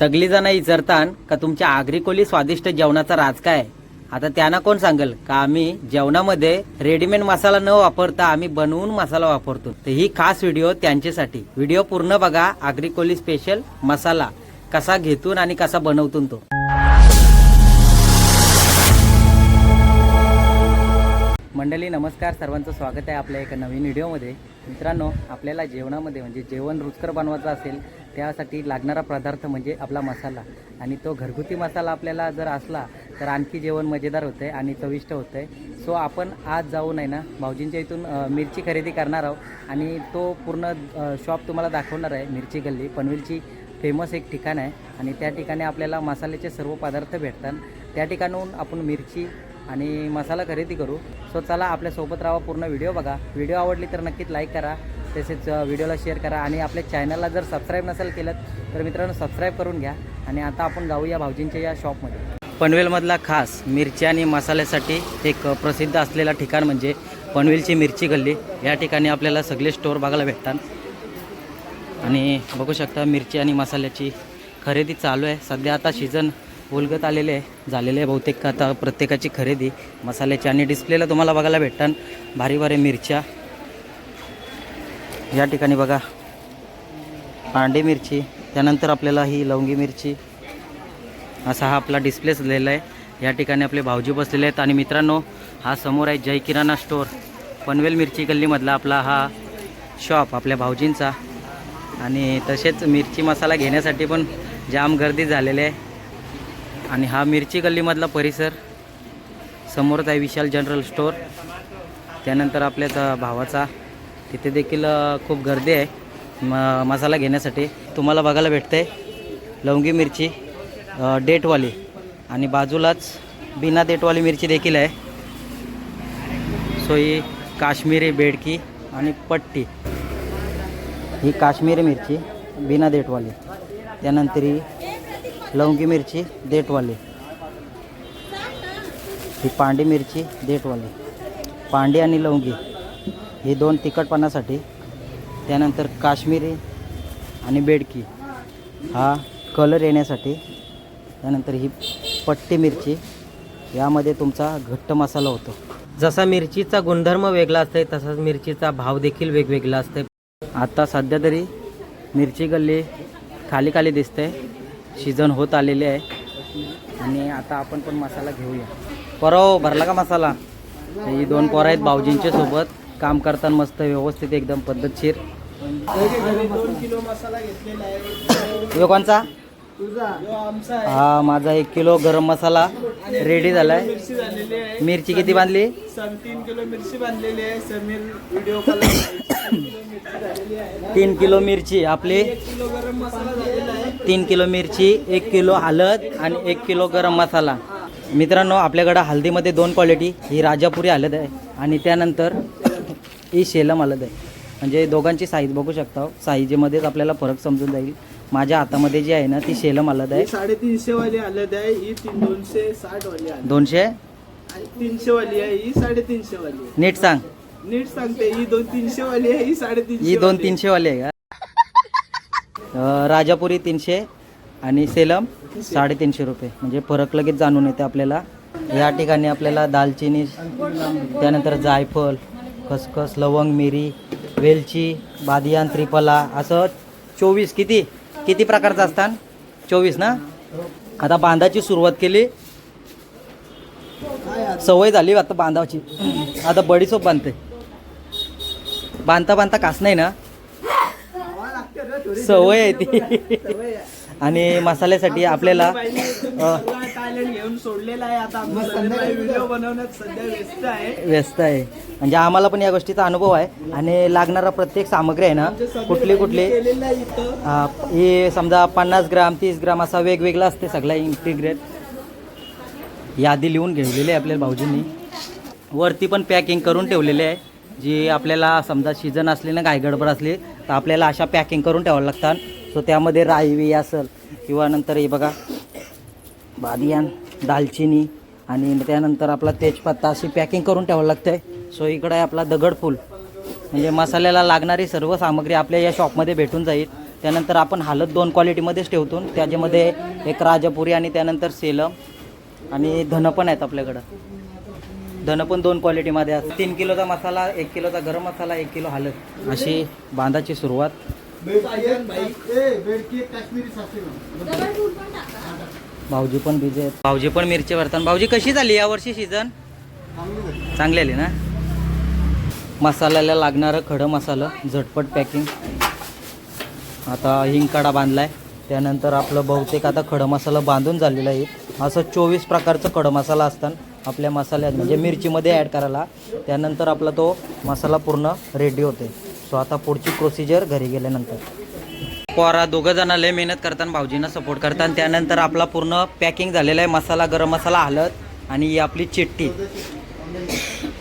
सगळी जण का तुमच्या आग्रिकोली स्वादिष्ट जेवणाचा राज काय आहे? आता त्यांना कोण सांगेल? का आम्ही जेवणामध्ये रेडीमेड मसाला न वापरता आम्ही बनवून मसाला वापरतो? तर ही खास व्हिडिओ त्यांच्यासाठी. व्हिडिओ पूर्ण बघा. आग्रिकोली स्पेशल मसाला कसा घेतून आणि कसा बनवतून तो. मंडळी नमस्कार. सर्वांचं स्वागत आहे आपल्या एका नवीन व्हिडिओमध्ये. मित्रांनो आपल्याला जेवणामध्ये म्हणजे जेवण रुचकर बनवायचं असेल त्यासाठी लागणारा पदार्थ म्हणजे आपला मसाला. आणि तो घरगुती मसाला आपल्याला जर असला तर आणखी जेवण मजेदार होतं आहे आणि चविष्ट होतं आहे सो आपण आज जाऊन आहे ना भाऊजींच्या इथून मिरची खरेदी करणार आहोत. आणि तो पूर्ण शॉप तुम्हाला दाखवणार आहे मिरची गल्ली. पनवेलची फेमस एक ठिकाण आहे. आणि त्या ठिकाणी आपल्याला मसाल्याचे सर्व पदार्थ भेटतात. त्या ठिकाणाहून आपण मिरची आणि मसाला खरेदी करू. सो चला आपल्यासोबत राहा पूर्ण व्हिडिओ बघा. व्हिडिओ आवडली तर नक्कीच लाईक करा. तसेच व्हिडिओला शेअर करा. आणि आपल्या चॅनलला जर सबस्क्राईब नसेल केलं तर मित्रांनो सबस्क्राईब करून घ्या. आणि आता आपण जाऊया भाऊजींच्या या शॉपमध्ये पनवेलमधला खास मिरची आणि मसाल्यासाठी एक प्रसिद्ध असलेलं ठिकाण म्हणजे पनवेलची मिरची गल्ली. या ठिकाणी आपल्याला सगळे स्टोअर बघायला भेटतात. आणि बघू शकता मिरची आणि मसाल्याची खरेदी चालू आहे. सध्या आता सीझन उलगत आलेले आहे. झालेले आहे बहुतेक आता प्रत्येकाची खरेदी. मसाल्याची आणि डिस्प्लेला तुम्हाला बघायला भेटतात भारी भारी मिरच्या. या ठिकाणी बघा. पांडे मिरची. त्यानंतर आपल्याला ही लवंगी मिरची. असा हा आपला डिस्प्ले झालेला आहे. या ठिकाणी आपले भाऊजी बसलेले आहेत. आणि मित्रांनो हा समोर आहे जय किराणा स्टोअर पनवेल मिरची गल्लीमधला आपला हा शॉप आपल्या भाऊजींचा. आणि तसेच मिरची मसाला घेण्यासाठी पण जाम गर्दी झालेली आहे. आणि हा मिरची गल्लीमधला परिसर. समोरच आहे विशाल जनरल स्टोअर. त्यानंतर आपल्याच भावाचा. तिथे देखील खूप गर्दी आहे. म मसाला घेण्यासाठी. तुम्हाला बघायला भेटते लवंगी मिरची डेटवाली. आणि बाजूलाच बिना डेटवाली मिरची देखील आहे. सो ही काश्मीरी बेडकी आणि पट्टी. ही काश्मीरी मिरची बिना देटवाली त्यानंतर ही लवंगी मिरची देठवाली. ही पांडी मिरची देठवाली. पांडी आणि लवंगी. ही दोन तिखटपणासाठी. त्यानंतर काश्मीरी आणि बेडकी. हा कलर येण्यासाठी. त्यानंतर ही पट्टी मिरची. यामध्ये तुमचा घट्ट मसाला होतो. जसा मिरचीचा गुणधर्म वेगळा असते तसाच मिरचीचा भाव देखील वेगवेगळा असते आता सध्या तरी मिरची गल्ली खाली खाली दिसते शिजन होत आलेले आहे. आणि आता आपण पण मसाला घेऊया. परव भरला का मसाला? ही दोन पोरं आहेत भाऊजींच्या सोबत. काम करताना मस्त व्यवस्थित एकदम पद्धतशीर. किलो मसाला घेतलेला यो कोणचा? हा माझा एक किलो गरम मसाला रेडी झालाय. मिरची आहे मिरची किती बांधली? तीन किलो मिरची बांधलेली आहे. समीर व्हिडिओ तीन किलो मिरची आपली. तीन किलो मिरची एक किलो हळद आणि एक किलो गरम मसाला. मित्रांनो आपल्याकडं हळदीमध्ये दोन क्वालिटी ही राजापुरी हळद आहे आणि त्यानंतर ही शेलम हळद आहे. म्हणजे दोघांची साईज बघू शकता साईजेमध्येच आपल्याला फरक समजून जाईल. माझ्या हातामध्ये जी आहे ना ती शेलम हळद आहे. ही साडेतीनशे वाली हळद आहे ही तीन दोनशे साठ वाली दोनशे? तीनशे वाली आहे ही साडेतीनशे वाली नीट सांग. नीट सांगते ही दोन तीनशे वाली आहे ही साडेतीनशे ही दोन वाली. तीनशे वाली आहे का? अं, राजापुरी तीनशे आणि सेलम साडेतीनशे रुपये. म्हणजे फरक लगेच जाणून येते आपल्याला. या ठिकाणी आपल्याला दालचिनी त्यानंतर जायफळ खसखस लवंग मिरी वेलची बादियान त्रिफला असं चोवीस किती? किती प्रकारचं असतात चोवीस ना? आता बांधाची सुरुवात केली. सवय झाली आता बांधाची. आता बडीसोप बांधते. बांधता बांधता कास नाही ना? सवय आहे ती. आणि मसाल्यासाठी आपल्याला व्यस्त आहे. म्हणजे आम्हाला पण या गोष्टीचा अनुभव आहे. आणि लागणारा प्रत्येक सामग्री आहे ना कुठली कुठली हे समजा पन्नास ग्राम तीस ग्राम असा वेगवेगळा असते सगळा इंटिग्रेट यादी लिहून घेतलेली आहे आपल्या भाऊजींनी. वरती पण पॅकिंग करून ठेवलेले आहे. जी आपल्याला समजा सीझन असली ना काही गडबड असली तर आपल्याला अशा पॅकिंग करून ठेवावं लागतात. सो त्यामध्ये राईवी असेल किंवा नंतर हे बघा बादियान दालचिनी आणि त्यानंतर आपला तेजपत्ता अशी पॅकिंग करून ठेवावं लागतं आहे सो इकडं आहे आपला दगडफूल म्हणजे मसाल्याला लागणारी सर्व सामग्री आपल्या या शॉपमध्ये भेटून जाईल. त्यानंतर आपण हालत दोन क्वालिटीमध्येच ठेवतो. त्याच्यामध्ये एक राजापुरी आणि त्यानंतर सेलम आणि धन पण आहेत आपल्याकडं. धन पण दोन क्वालिटीमध्ये असतात. तीन किलोचा मसाला एक किलोचा गरम मसाला एक किलो हलद. अशी बांधाची सुरुवात. भाऊजी पण बिझी आहेत. भाऊजी पण मिरची भरतात. भाऊजी कशी झाली यावर्षी सीझन चांगली आली ना? मसाल्याला लागणारं खडं मसाला झटपट पॅकिंग आता हिंगकाडा बांधलाय. त्यानंतर आपलं बहुतेक आता खडं मसाला बांधून झालेलं आहे. असं चोवीस प्रकारचं खडं मसाला असतात. आपल्या मसाल्यात म्हणजे मिरचीमध्ये ॲड करायला. त्यानंतर आपला तो मसाला पूर्ण रेडी होते. सो आता पुढची प्रोसिजर घरी गेल्यानंतर. पोरा दोघं जण लय मेहनत करतात भाऊजींना सपोर्ट करतात त्यानंतर आपला पूर्ण पॅकिंग झालेला आहे. मसाला गरम मसाला हलत आणि ही आपली चिट्टी.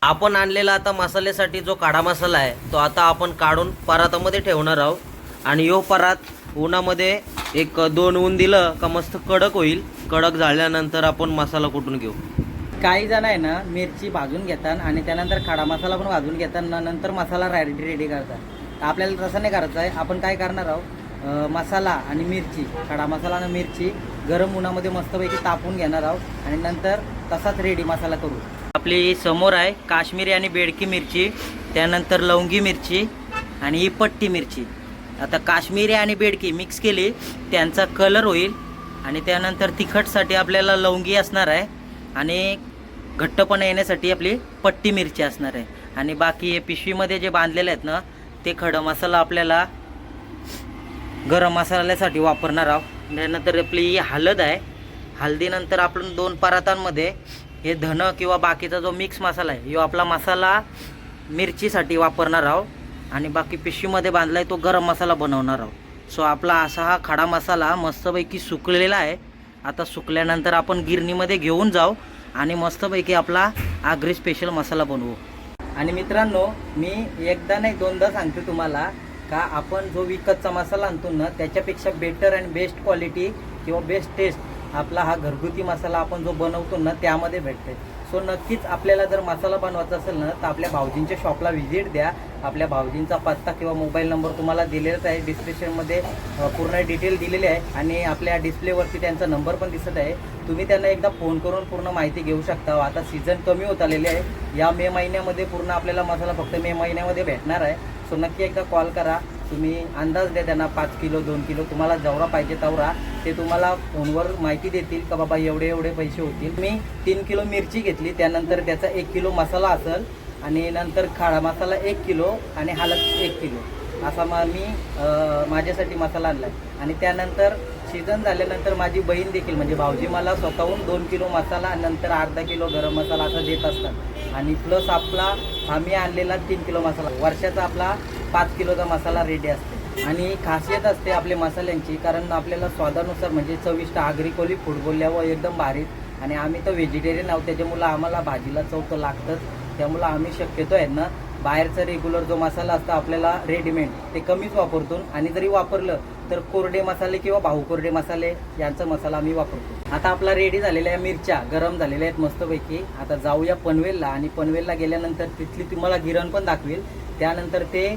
आपण आणलेला आता मसाल्यासाठी जो काढा मसाला आहे तो आता आपण काढून परातामध्ये ठेवणार आहोत. आणि यो परात उन्हामध्ये एक दोन ऊन दिलं का मस्त कडक होईल. कडक झाल्यानंतर आपण मसाला कुटून घेऊ? काही जण आहे ना मिरची भाजून घेतात आणि त्यानंतर खडा मसाला पण भाजून घेतात नंतर मसाला रेडी रेडी करतात. तर आपल्याला तसं नाही करायचं आहे. आपण काय करणार आहोत? मसाला आणि मिरची खडा मसाला आणि मिरची गरम उन्हामध्ये मस्तपैकी तापून घेणार आहोत आणि नंतर तसाच रेडी मसाला करू. आपली समोर आहे काश्मीरी आणि बेडकी मिरची त्यानंतर लवंगी मिरची आणि ही पट्टी मिरची. आता काश्मीरी आणि बेडकी मिक्स केली त्यांचा कलर होईल आणि त्यानंतर तिखटसाठी आपल्याला लवंगी असणार आहे आणि घट्टपणा येण्यासाठी आपली पट्टी मिरची असणार आहे. आणि बाकी हे पिशवीमध्ये जे बांधलेले आहेत ना ते खडं मसाला आपल्याला गरम मसाल्यासाठी वापरणार आहोत. त्यानंतर आपली ही हळद आहे. हळदीनंतर आपण दोन परातांमध्ये हे धन किंवा बाकीचा जो मिक्स मसाला आहे यो आपला मसाला मिरचीसाठी वापरणार आहोत. आणि बाकी पिशवीमध्ये बांधला आहे तो गरम मसाला बनवणार आहोत. सो आपला असा हा खडा मसाला मस्तपैकी सुकलेला आहे. आता सुकल्यानंतर आपण गिरणीमध्ये घेऊन जाऊ. आणि मस्तपैकी आपला आगरी स्पेशल मसाला बनवू. आणि मित्रांनो मी एकदा नाही दोनदा सांगतो तुम्हाला का आपण जो विकतचा मसाला आणतो ना त्याच्यापेक्षा बेटर अँड बेस्ट क्वालिटी किंवा बेस्ट टेस्ट आपला हा घरगुती मसाला आपण जो बनवतो ना त्यामध्ये भेटते सो नक्कीच आपल्याला जर मसाला बनवायचा असेल ना तर आपल्या भाऊजींच्या शॉपला व्हिजिट द्या. आपल्या भाऊजींचा पत्ता किंवा मोबाईल नंबर तुम्हाला दिलेलाच आहे. डिस्क्रिप्शनमध्ये पूर्ण डिटेल दिलेली आहे. आणि आपल्या डिस्प्लेवरती त्यांचा नंबर पण दिसत आहे. तुम्ही त्यांना एकदा फोन करून पूर्ण माहिती घेऊ शकता. हो, आता सीझन कमी होत आलेले आहे. या मे महिन्यामध्ये पूर्ण आपल्याला मसाला फक्त मे महिन्यामध्ये भेटणार आहे. सो नक्की एकदा कॉल करा. तुम्ही अंदाज द्या त्यांना पाच किलो दोन किलो. तुम्हाला जेवढा पाहिजे तेवढा. ते तुम्हाला फोनवर माहिती देतील का बाबा एवढे एवढे पैसे होतील. मी तीन किलो मिरची घेतली. त्यानंतर त्याचा एक किलो मसाला असेल आणि नंतर खाडा मसाला एक किलो आणि हालत एक किलो. असा मग मी माझ्यासाठी मसाला आणला आणि त्यानंतर सीझन झाल्यानंतर माझी बहीण देखील म्हणजे भाऊजी मला स्वतःहून दोन किलो मसाला आणि नंतर अर्धा किलो गरम मसाला असा देत असतात. आणि प्लस आपला आम्ही आणलेला तीन किलो मसाला. वर्षाचा आपला पाच किलोचा मसाला रेडी असते. आणि खासियत असते आपल्या मसाल्यांची कारण आपल्याला स्वादानुसार म्हणजे चविष्ट आगरी कोली फूड बोलल्यावर एकदम भारी आणि आम्ही तर व्हेजिटेरियन आहोत त्याच्यामुळं आम्हाला भाजीला चव तर लागतंच. त्यामुळं आम्ही शक्यतो आहे ना बाहेरचा रेग्युलर जो मसाला असतो आपल्याला रेडीमेड ते कमीच वापरतो. आणि जरी वापरलं तर कोरडे मसाले किंवा भाऊ कोरडे मसाले यांचा मसाला आम्ही वापरतो. आता आपला रेडी झालेल्या आहे मिरच्या गरम झालेल्या आहेत मस्तपैकी. आता जाऊया पनवेलला आणि पनवेलला गेल्यानंतर तिथली तुम्हाला गिरण पण दाखवेल. त्यानंतर ते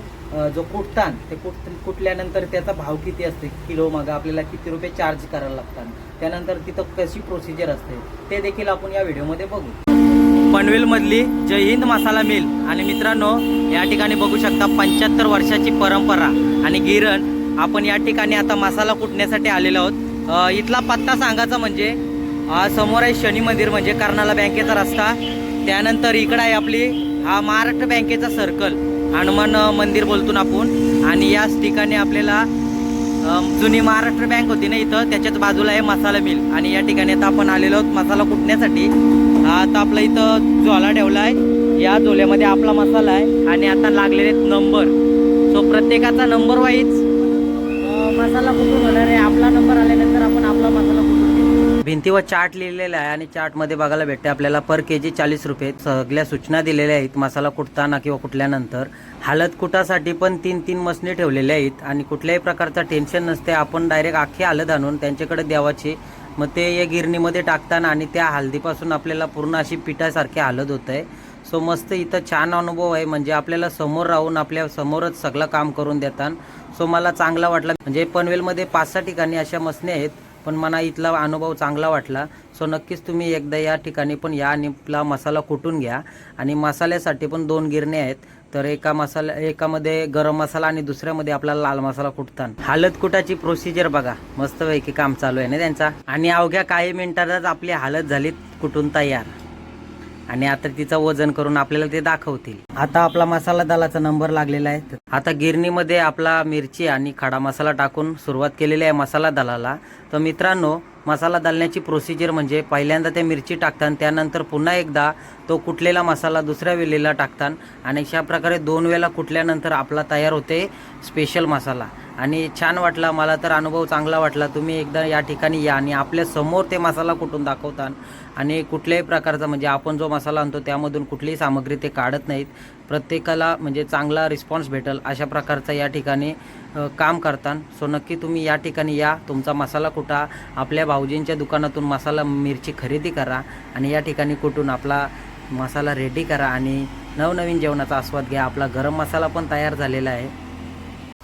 जो कुटतान ते कुट कुटल्यानंतर त्याचा भाव किती असते? किलो मग आपल्याला किती रुपये चार्ज करायला लागतात? त्यानंतर तिथं कशी प्रोसिजर असते? ते देखील आपण या व्हिडिओमध्ये बघू. पनवेलमधली जय हिंद मसाला मिल. आणि मित्रांनो या ठिकाणी बघू शकता पंच्याहत्तर वर्षाची परंपरा आणि गिरण आपण या ठिकाणी आता मसाला कुटण्यासाठी आलेलो आहोत. इथला पत्ता सांगायचा म्हणजे समोर आहे शनी मंदिर म्हणजे कर्नाला बँकेचा रस्ता. त्यानंतर इकडं आहे आपली हा महाराष्ट्र बँकेचा सर्कल हनुमान मंदिर बोलतो ना आपण. आणि याच ठिकाणी आपल्याला जुनी महाराष्ट्र बँक होती ना इथं त्याच्याच बाजूला आहे मसाला मिल. आणि या ठिकाणी आता आपण आलेलो आहोत मसाला कुटण्यासाठी. आता आपला इथं झोला ठेवला आहे. या झोल्यामध्ये आपला मसाला आहे. आणि आता लागलेले आहेत नंबर. सो प्रत्येकाचा नंबर वाईज मसाला कुठून होणार आहे? आपला नंबर आल्यानंतर आपण आपला मसाला कुठून भिंतीवर चार्ट लिहिलेला आहे आणि चार्टमध्ये बघायला भेटते आपल्याला पर के जी चाळीस रुपये. सगळ्या सूचना दिलेल्या आहेत. मसाला कुटताना किंवा कुटल्यानंतर हालत कुटासाठी पण तीन तीन मसने ठेवलेले आहेत. आणि कुठल्याही प्रकारचं टेन्शन नसते. आपण डायरेक्ट अख्खी हालत आणून त्यांच्याकडे द्यावाची. मग ते या गिरणीमध्ये टाकताना आणि त्या हळदीपासून आपल्याला पूर्ण अशी पिठासारखी हालत होत आहे. सो मस्त इथं छान अनुभव आहे. म्हणजे आपल्याला समोर राहून आपल्या समोरच सगळं काम करून देतात. सो मला चांगला वाटला. म्हणजे पनवेलमध्ये पाच सहा ठिकाणी अशा मसने आहेत. पण मला इथला अनुभव चांगला वाटला. सो नक्कीच तुम्ही एकदा या ठिकाणी पण या आणि आपला मसाला कुटून घ्या. आणि मसाल्यासाठी पण दोन गिरणे आहेत. तर एका मसाला एकामध्ये गरम मसाला आणि दुसऱ्यामध्ये आपला लाल मसाला कुटतात हळद कुटाची प्रोसिजर बघा. मस्तपैकी काम चालू आहे ना त्यांचा. आणि अवघ्या काही मिनिटातच आपली हालत झाली कुटून तयार. आणि आता तिचं वजन करून आपल्याला ते दाखवतील. आता आपला मसाला दालाचा नंबर लागलेला आहे. आता गिरणीमध्ये आपला मिरची आणि खडा मसाला टाकून सुरुवात केलेली आहे मसाला दालाला. तर मित्रांनो मसाला दालण्याची प्रोसिजर म्हणजे पहिल्यांदा ते मिरची टाकतात त्यानंतर पुन्हा एकदा तो कुटलेला मसाला दुसऱ्या वेळेला टाकतात आणि अशा प्रकारे दोन वेळा कुटल्यानंतर आपला तयार होते स्पेशल मसाला. आणि छान वाटला मला तर अनुभव चांगला वाटला. तुम्ही एकदा या ठिकाणी या आणि आपल्यासमोर ते मसाला कुठून दाखवतात आणि कुठल्याही प्रकारचा म्हणजे आपण जो मसाला आणतो त्यामधून कुठलीही सामग्री ते काढत नाहीत. प्रत्येकाला म्हणजे चांगला रिस्पॉन्स भेटेल अशा प्रकारचा या ठिकाणी काम करतात सो नक्की तुम्ही या ठिकाणी या. तुमचा मसाला कुटा आपल्या भाऊजींच्या दुकानातून मसाला मिरची खरेदी करा आणि या ठिकाणी कुठून आपला मसाला रेडी करा आणि नवनवीन जेवणाचा आस्वाद घ्या. आपला गरम मसाला पण तयार झालेला आहे.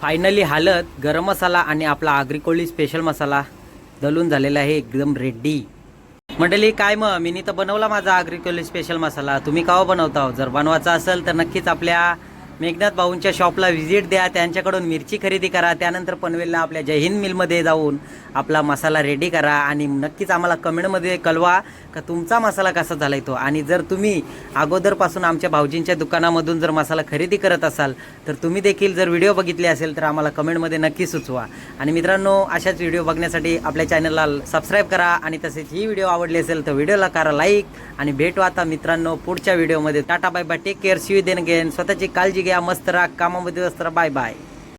फायनली हालत गरम मसाला आणि आपला आगरी कोळी स्पेशल मसाला दलून झालेला आहे एकदम रेडी मंडळी काय मग? मी तर बनवला माझा आगरी कोळी स्पेशल मसाला. तुम्ही काव बनवता हो? जर बनवायचा असेल तर नक्कीच आपल्या मेघनाथ भाऊंच्या शॉपला व्हिजिट द्या त्यांच्याकडून मिरची खरेदी करा त्यानंतर पनवेलला आपल्या जय हिंद मिलमध्ये जाऊन आपला मसाला रेडी करा आणि नक्कीच आम्हाला कमेंटमध्ये कळवा का तुमचा मसाला कसा झाला तो. आणि जर तुम्ही अगोदरपासून आमच्या भाऊजींच्या दुकानामधून जर मसाला खरेदी करत असाल तर तुम्ही देखील जर व्हिडिओ बघितले असेल तर आम्हाला कमेंटमध्ये नक्की सुचवा. आणि मित्रांनो अशाच व्हिडिओ बघण्यासाठी आपल्या चॅनलला सबस्क्राईब करा आणि तसेच ही व्हिडिओ आवडली असेल तर व्हिडिओला करा लाईक आणि भेटू आता मित्रांनो पुढच्या व्हिडिओमध्ये Tata bye bye take care see then gain स्वतःची काळजी घ्या मस्त राहा कामामध्ये व्यस्त राहा बाय बाय